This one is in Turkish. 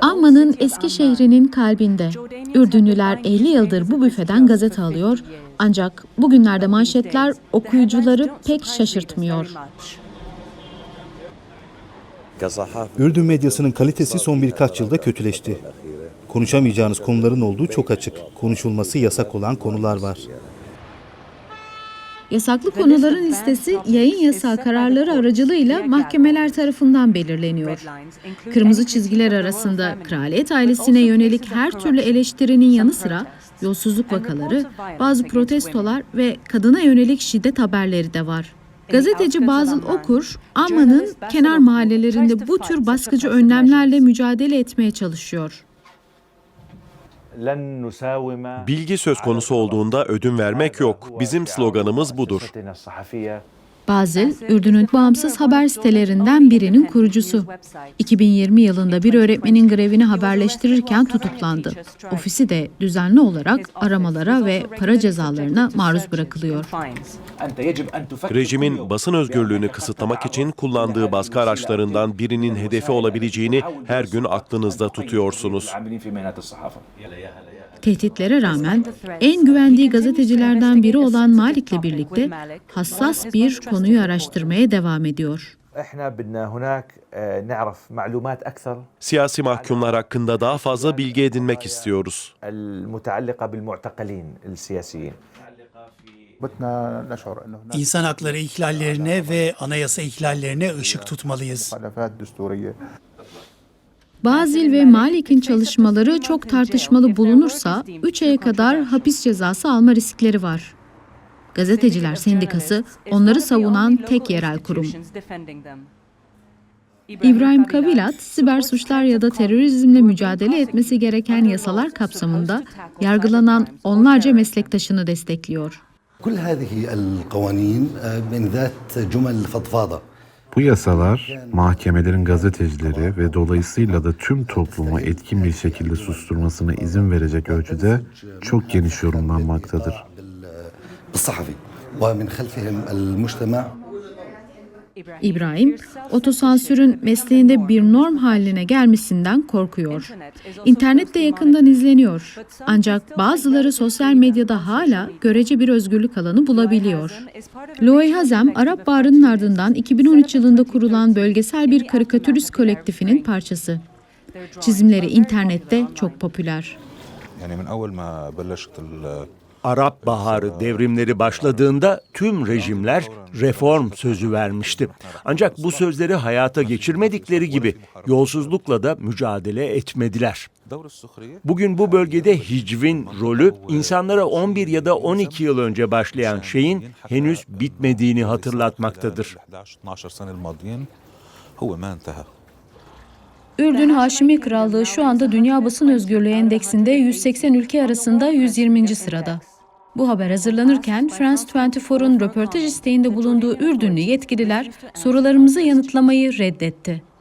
Amman'ın eski şehrinin kalbinde. Ürdünlüler 50 yıldır bu büfeden gazete alıyor ancak bugünlerde manşetler okuyucuları pek şaşırtmıyor. Ürdün medyasının kalitesi son birkaç yılda kötüleşti. Konuşamayacağınız konuların olduğu çok açık. Konuşulması yasak olan konular var. Yasaklı konuların listesi yayın yasağı kararları aracılığıyla mahkemeler tarafından belirleniyor. Kırmızı çizgiler arasında kraliyet ailesine yönelik her türlü eleştirinin yanı sıra yolsuzluk vakaları, bazı protestolar ve kadına yönelik şiddet haberleri de var. Gazeteci Bazıl Okur, Amman'ın kenar mahallelerinde bu tür baskıcı önlemlerle mücadele etmeye çalışıyor. Bilgi söz konusu olduğunda ödün vermek yok. Bizim sloganımız budur. Bazil, Ürdün'ün bağımsız haber sitelerinden birinin kurucusu. 2020 yılında bir öğretmenin grevini haberleştirirken tutuklandı. Ofisi de düzenli olarak aramalara ve para cezalarına maruz bırakılıyor. Rejimin basın özgürlüğünü kısıtlamak için kullandığı baskı araçlarından birinin hedefi olabileceğini her gün aklınızda tutuyorsunuz. Tehditlere rağmen en güvendiği gazetecilerden biri olan Malik'le birlikte hassas bir konuyu araştırmaya devam ediyor. Siyasi mahkumlar hakkında daha fazla bilgi edinmek istiyoruz. İnsan hakları ihlallerine ve anayasa ihlallerine ışık tutmalıyız. مخالفات دستوريه Bazil ve Malik'in çalışmaları çok tartışmalı bulunursa 3 aya kadar hapis cezası alma riskleri var. Gazeteciler Sendikası onları savunan tek yerel kurum. İbrahim Kavilat, siber suçlar ya da terörizmle mücadele etmesi gereken yasalar kapsamında yargılanan onlarca meslektaşını destekliyor. كل هذه القوانين آه، من ذات جمل فضفاضه Bu yasalar mahkemelerin gazetecileri ve dolayısıyla da tüm toplumu etkin bir şekilde susturmasına izin verecek ölçüde çok geniş yorumlanmaktadır. İbrahim, otosansürün mesleğinde bir norm haline gelmesinden korkuyor. İnternet de yakından izleniyor. Ancak bazıları sosyal medyada hala görece bir özgürlük alanı bulabiliyor. Loy Hazem, Arap Baharı'nın ardından 2013 yılında kurulan bölgesel bir karikatürist kolektifinin parçası. Çizimleri internette çok popüler. Yani ben Arap Baharı devrimleri başladığında tüm rejimler reform sözü vermişti. Ancak bu sözleri hayata geçirmedikleri gibi yolsuzlukla da mücadele etmediler. Bugün bu bölgede hicvin rolü insanlara 11 ya da 12 yıl önce başlayan şeyin henüz bitmediğini hatırlatmaktadır. Ürdün Haşimi Krallığı şu anda Dünya Basın Özgürlüğü Endeksinde 180 ülke arasında 120. sırada. Bu haber hazırlanırken France 24'un röportaj isteğinde bulunduğu Ürdünlü yetkililer sorularımızı yanıtlamayı reddetti.